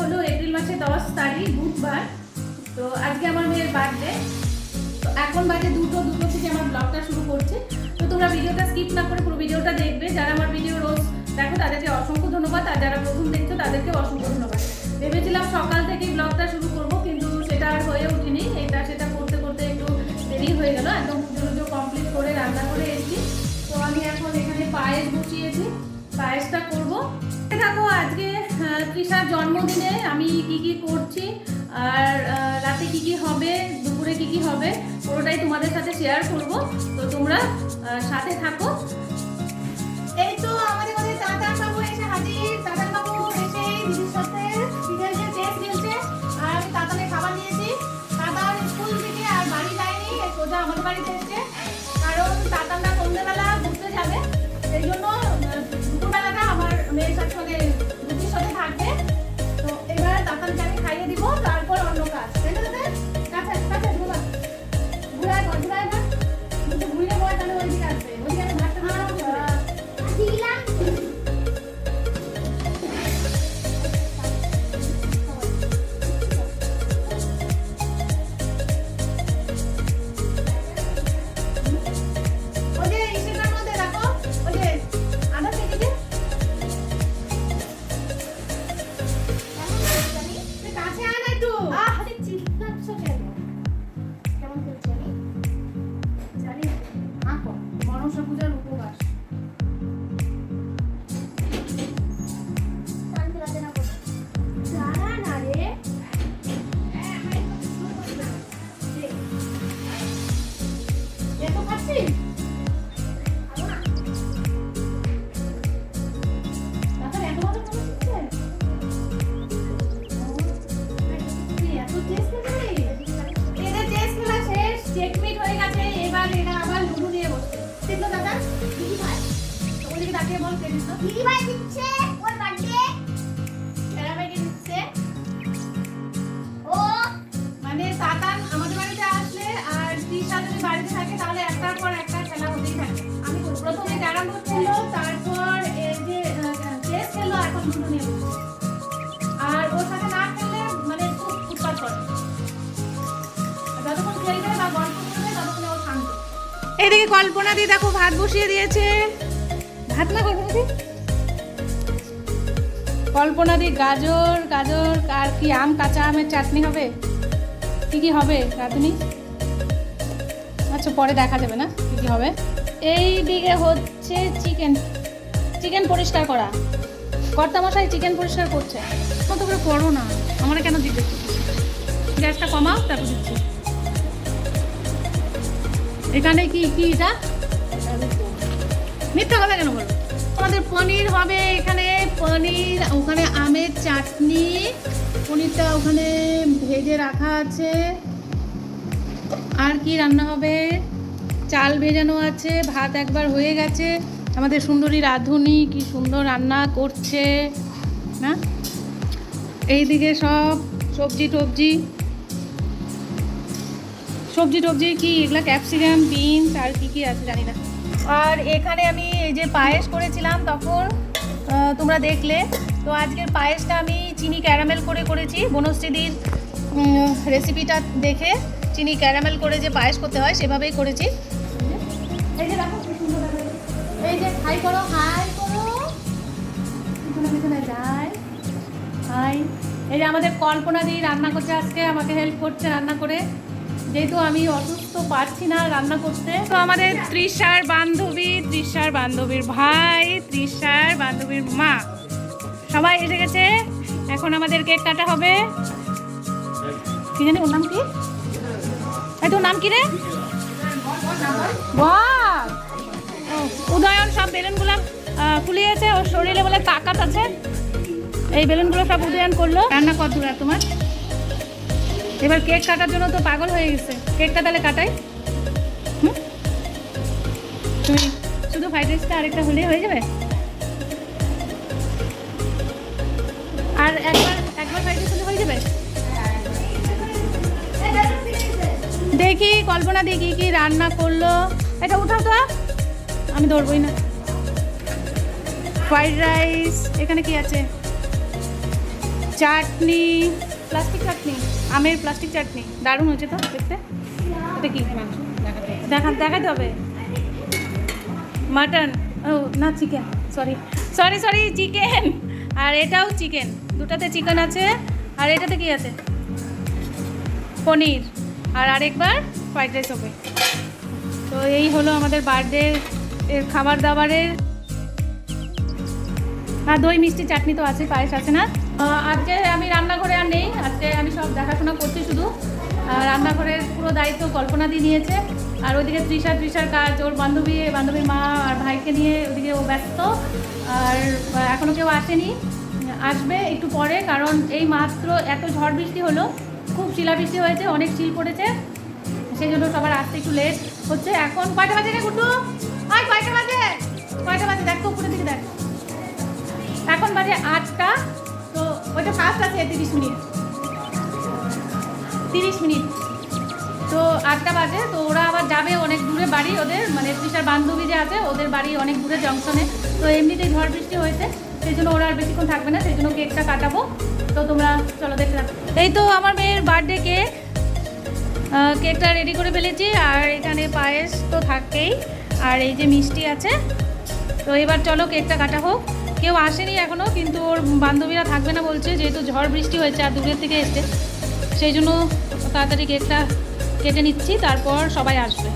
হলো এপ্রিল মাসের দশ তারিখ, বুধবার। তো আজকে আমার মেয়ের বার্থডে তো এখন বাজে দুটো দুটো থেকে আমার ব্লগটা শুরু করছে। তো তোমরা ভিডিওটা স্কিপ না করে পুরো ভিডিওটা দেখবে। যারা আমার ভিডিও রোজ দেখো, তাদেরকে অসংখ্য ধন্যবাদ। আর যারা প্রথম দেখছ তাদেরকে অসংখ্য ধন্যবাদ। ভেবেছিলাম সকাল থেকেই ব্লগটা শুরু করব, কিন্তু সেটা আর হয়ে ওঠেনি। এটা, সেটা করতে করতে একটু দেরি হয়ে গেল। একদম পুজো কমপ্লিট করে, রান্না করে এসেছি। তো আমি এখন এখানে পায়েস বসিয়েছি। পায়েসটা করব। থাকো, আজকে তৃষার জন্মদিনে আমি কি কি করছি আর রাতে কি কি হবে, দুপুরে কি কি হবে, পুরোটাই তোমাদের সাথে শেয়ার করব। তো তোমরা সাথে থাকো। এই তো আমাদের মধ্যে দাদা বাবু এসে হাজির। দাদা বাবু এসে দিদির সাথে দিদির যে চেস খেলছে আর আমি তাতালে খাবার নিয়েছি তাতার স্কুল থেকে আর বাড়ি যায়নি সোজা আমাদের বাড়িতে এসছে। কারণ তাতালটা সন্ধ্যেবেলা ঘুরতে যাবে, সেই জন্য দুপুরবেলাটা আমার মেয়ের সাথে এত এদিকে কল্পনা দি দেখো, ভাত বসিয়ে দিয়েছে। ভাত না কল্পনা দি? কল্পনা দি, গাজর গাজর, আর কি আম, কাঁচা আমের চাটনি হবে? কি কি হবে, রাঁধুনি? আচ্ছা পরে দেখা যাবে না, কি কি হবে? এই দিকে হচ্ছে চিকেন। চিকেন পরিষ্কার করা। কর্তা মশাই চিকেন পরিষ্কার করছে। কত করে করো না। আমরা কেন দিতে? গ্যাসটা কমাও, তারপর দিচ্ছি। এখানে কি কি এটা? মিথ্যা কথা কেন বলো? আমাদের পনির হবে এখানে, পনির, ওখানে আমের চাটনি, পনিরটা ওখানে ভেজে রাখা আছে। আর কি রান্না হবে? চাল ভেজানো আছে, ভাত একবার হয়ে গেছে। আমাদের সুন্দরী রাঁধুনি কি সুন্দর রান্না করছে, না? এইদিকে সব সবজি টবজি সবজি টবজি কি এগুলো ক্যাপসিকাম বিনস আর কি কি আছে জানি না। আর এখানে আমি এই যে পায়েস করেছিলাম তখন তোমরা দেখলে। তো আজকের পায়েসটা আমি চিনি ক্যারামেল করে করেছি। বনশ্রীদির রেসিপিটা দেখে চিনি ক্যারামেল করে যে পায়েস করতে হয় সেভাবেই করেছি। এই যে হাই এই যে আমাদের কল্পনা দিয়ে রান্না করছে আজকে, আমাকে হেল্প করছে রান্না করে। যেহেতু আমি অসুস্থ, পারছি না রান্না করতে। তো আমাদের তৃষার বান্ধবী, তৃষার বান্ধবীর ভাই, তৃষার বান্ধবীর মা। সবাই এসে গেছে। এখন আমাদের কেক কাটা হবে। কি জানি ওর নাম কি? এই তোর নাম কি রে! উদয়ন, সব বেলুনগুলো ফুলিয়েছে। ওর শরীরে বলে তাকাত আছে। এই বেলুনগুলো সব উদয়ন করল। রান্না কত দূর তোমার। এবার কেক কাটার জন্য তো পাগল হয়ে গেছে। কেকটা তাহলে কাটাই। তুমি শুধু ফ্রাইড রাইসটা আরেকটা হলেই হয়ে যাবে? আর একবার একবার ফ্রাইড রাইস হলে হয়ে যাবে? দেখি, কল্পনা দেখি কি রান্না করল। এটা উঠাও তো। আমি ধরবই না। ফ্রাইড রাইস, এখানে কি আছে? চাটনি, প্লাস্টিক চাটনি। আমের প্লাস্টিক চাটনি। দারুণ হয়েছে তো দেখতে? এটা কি? দেখা দেখাতে হবে। মাটন। ও, না chicken sorry sorry sorry chicken আর এটাও চিকেন দুটাতে চিকেন আছে। আর এটাতে কি আছে? পনির। আর আরেকবার ফ্রাইড রাইস হবে। তো এই হলো আমাদের বার্থডে এর খাবার দাবারের আর দই মিষ্টি চাটনি তো আছে, পায়েস আছে না? আজকে আমি রান্নাঘরে আর নেই। আজকে আমি সব দেখাশোনা করছি শুধু। রান্নাঘরের পুরো দায়িত্ব কল্পনা দিয়ে নিয়েছে। আর ওইদিকে তৃষা, তৃষার কাজ, ওর বান্ধবী, বান্ধবীর মা আর ভাইকে নিয়ে ওদিকে ও ব্যস্ত। আর এখনও কেউ আসেনি। আসবে একটু পরে, কারণ এই মাত্র এত ঝড় বৃষ্টি হলো। খুব শিলাবৃষ্টি হয়েছে, অনেক শিল পড়েছে। সেই জন্য সবার আসতে একটু লেট হচ্ছে। এখন কয়টা বাজে রে গুড্ডু? আয়, কয়টা বাজে? কয়টা বাজে? দেখ তো উপরের দিকে দেখ। এখন বাজে আটটা। ওইটা ফার্স্ট আছে তিরিশ মিনিট। তিরিশ মিনিট। তো আটটা বাজে, তো ওরা আবার যাবে অনেক দূরে বাড়ি ওদের মানে তৃষার বান্ধবী যে আছে, ওদের বাড়ি অনেক দূরে জংশনে তো এমনিতেই ঝড় বৃষ্টি হয়েছে, সেই জন্য ওরা আর বেশিক্ষণ থাকবে না, সেই জন্য কেকটা কাটাবো। তো তোমরা চলো থাকো। এই তো আমার মেয়ের বার্থডে কেক কেকটা রেডি করে ফেলেছি, আর এখানে পায়েস তো থাকেই, আর এই যে মিষ্টি আছে। তো এবার চলো কেকটা কাটা হোক। কেউ আসেনি এখনও কিন্তু ওর বান্ধবীরা থাকবে না বলছে, যেহেতু ঝড় বৃষ্টি হয়েছে আর দূরের থেকে এসছে। সেই জন্য তাড়াতাড়ি কেকটা কেটে নিচ্ছি, তারপর সবাই আসবে।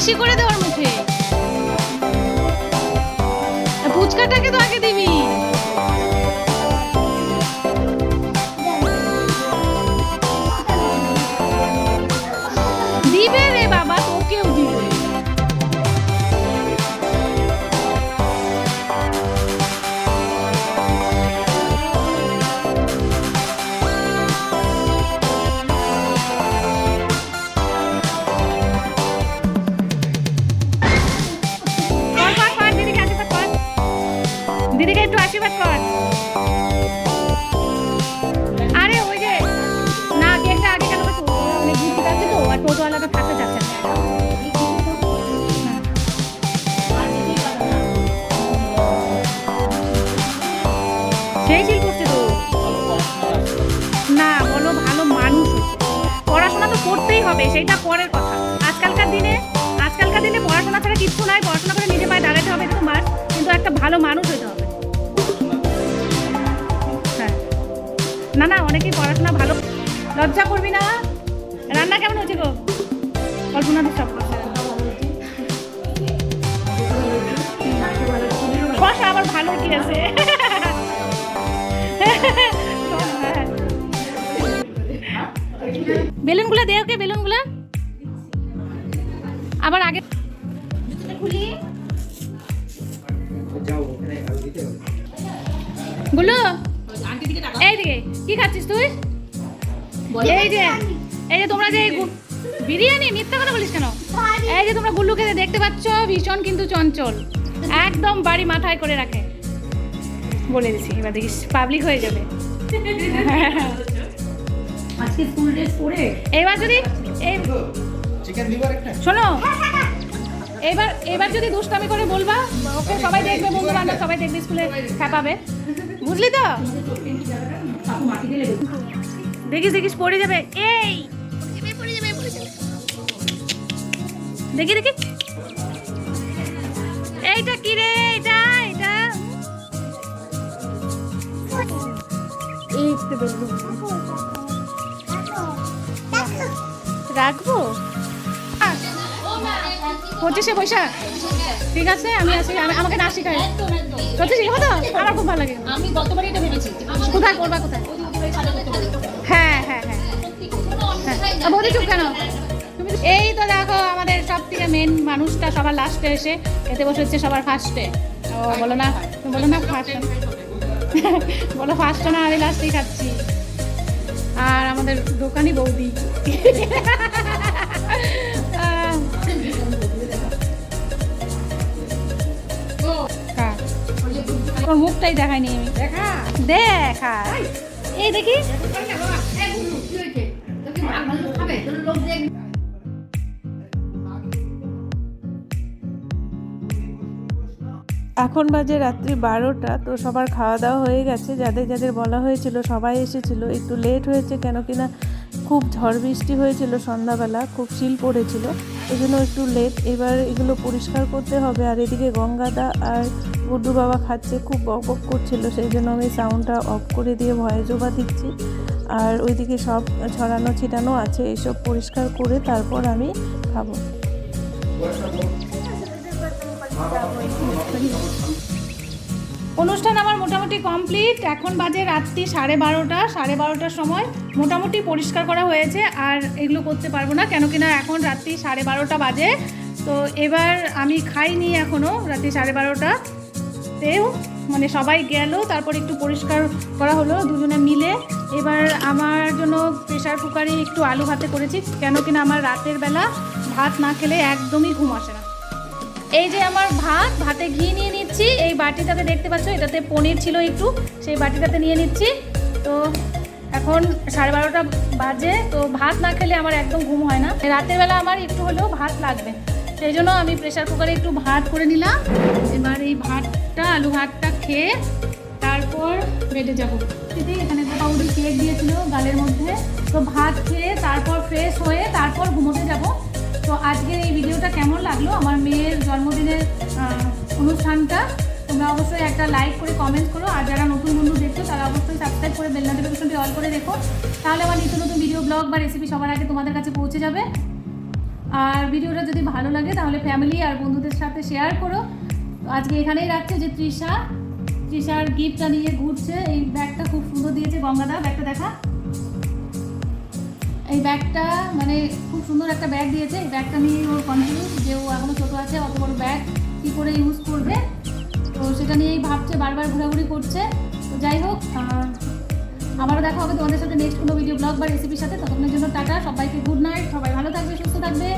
বেশি করে দেওয়ার মুখে। ফুচকাটাকে তো আগে দিবি দিবে। হবে, সেইটা পরের কথা। আজকালকার দিনে আজকালকার দিনে পড়াশোনা ছাড়া কিচ্ছু নাই, পড়াশোনা করে নিজে পায়ে দাঁড়াতে হবে, এটা তো কিন্তু একটা ভালো মানুষ হতে হবে। হ্যাঁ। না না, অনেকেই পড়াশোনা ভালো লজ্জা করবি না। রান্না কেমন হচ্ছে গো? কল্পনা তো সব শশা আবার ভালো কি আছে বেলুনগুলো দে ওকে বেলুনগুলো। আবার আগে খুলি গুলো এই দিকে কি খাচ্ছিস তুই? এই যে এই যে তোমরা যে বিরিয়ানি মিথ্যা কথা বলিস কেন? এই যে তোমরা গুল্লুকে দেখতে পাচ্ছ ভীষণ কিন্তু চঞ্চল। একদম বাড়ি মাথায় করে রাখে। বলে দিছি এবার দেখিস পাবলিক হয়ে যাবে। আজকে স্কুল ড্রেস পরে এবার যদি এই চিকেন লিভার একটা? শোনো এবার এবার যদি দুষ্টামি করে বলবা ওকে সবাই দেখবে বন্ধু বান্ধব সবাই দেখবে স্কুলে খেপাবে। বুঝলি তো? দেখিস দেখিস পড়ে যাবে। এই! দেখি দেখি। এইটা কি রে? এটা এটা এই রাখব? পঁচিশে বৈশাখ। ঠিক আছে, আমি আসি আমাকে না শিখাই সত্যি শিখাবো তো? আমার খুব ভালো লাগে। কোথায়? করবা কোথায়? হ্যাঁ হ্যাঁ হ্যাঁ। হ্যাঁ। বৌদি, চুপ কেন? এই তো দেখো, আমাদের সব থেকে মেন মানুষটা সবার লাস্টে এসে খেতে বসে হচ্ছে সবার ফার্স্টে ও বলো না বলো না ফার্স্ট বলো ফার্স্ট না, আমি লাস্টেই খাচ্ছি। আর আমাদের দোকানি বৌদি ওর তোর মুখটাই দেখাইনি আমি দেখা দেখা এই দেখি এখন বাজে রাত্রি বারোটা, তো সবার খাওয়া দাওয়া হয়ে গেছে। যাদের যাদের বলা হয়েছিল সবাই এসেছিল। একটু লেট হয়েছে কেন কিনা খুব ঝড় বৃষ্টি হয়েছিল সন্ধ্যাবেলা, খুব শিল পড়েছিল। এই জন্য একটু লেট এবার এগুলো পরিষ্কার করতে হবে। আর এদিকে গঙ্গাদা আর গুড্ডু বাবা খাচ্ছে, খুব বক বক করছিল। সেই জন্য আমি সাউন্ডটা অফ করে দিয়ে ভয়ে জোবা দিচ্ছি। আর ওইদিকে সব ছড়ানো ছিটানো আছে এইসব পরিষ্কার করে তারপর আমি খাব। অনুষ্ঠান আমার মোটামুটি কমপ্লিট। এখন বাজে রাত্রি সাড়ে বারোটা, সাড়ে বারোটার সময়। মোটামুটি পরিষ্কার করা হয়েছে, আর এগুলো করতে পারব না কেন কিনা এখন রাত্রি সাড়ে বারোটা বাজে। তো এবার আমি খাইনি এখনও রাত্রি সাড়ে বারোটা। তেও মানে সবাই গেল, তারপর একটু পরিষ্কার করা হলো, দুজনে মিলে। এবার আমার জন্য প্রেশার কুকারে একটু আলু ভাতে করেছি কেন কিনা আমার রাতের বেলা ভাত না খেলে একদমই ঘুম আসে না। এই যে আমার ভাত, ভাতে ঘি নিয়ে নিচ্ছি। এই বাটিটাতে দেখতে পাচ্ছ, এটাতে পনির ছিল একটু, সেই বাটিটাতে নিয়ে নিচ্ছি। তো এখন সাড়ে বারোটা বাজে, তো ভাত না খেলে আমার একদম ঘুম হয় না। রাতের বেলা আমার একটু হলেও ভাত লাগবে। সেই জন্য আমি প্রেশার কুকারে একটু ভাত করে নিলাম। এবার এই ভাতটা, আলু ভাতটা খেয়ে তারপর বেডে যাব। দিদি, এখানে পাউডি কেক দিয়েছিল গালের মধ্যে। তো ভাত খেয়ে তারপর ফ্রেশ হয়ে তারপর ঘুমোতে যাব। তো আজকের এই ভিডিওটা কেমন লাগল? আমার মেয়ের জন্মদিনের অনুষ্ঠানটা, তোমরা অবশ্যই একটা লাইক করে কমেন্ট করো। আর যারা নতুন বন্ধু দেখছ, তারা অবশ্যই সাবস্ক্রাইব করে বেল নোটিফিকেশনটি অল করে দেখো তাহলে আমার নিত্য নতুন ভিডিও ব্লগ বা রেসিপি সবার আগে তোমাদের কাছে পৌঁছে যাবে। আর ভিডিওটা যদি ভালো লাগে, তাহলে ফ্যামিলি আর বন্ধুদের সাথে শেয়ার করো। আজকে এখানেই রাখছে যে তৃষা। তৃষার গিফটটা নিয়ে ঘুরছে। এই ব্যাগটা খুব সুন্দর দিয়েছে গঙ্গাদা। ব্যাগটা দেখা। এই ব্যাগটা মানে খুব সুন্দর একটা ব্যাগ দিয়েছে। এই ব্যাগটা নিয়ে ওর কনফিউজ যে ও এখনও ছোটো আছে, অত বড় ব্যাগ কী করে ইউজ করবে? তো সেটা নিয়েই ভাবছে, বারবার ঘোরাঘুরি করছে। তো যাই হোক আবারও দেখা হবে তোমাদের সাথে নেক্সট কোনো ভিডিও ব্লগ বা রেসিপির সাথে। ততক্ষণের জন্য টাটা, সবাইকে গুড নাইট সবাই ভালো থাকবে, সুস্থ থাকবে।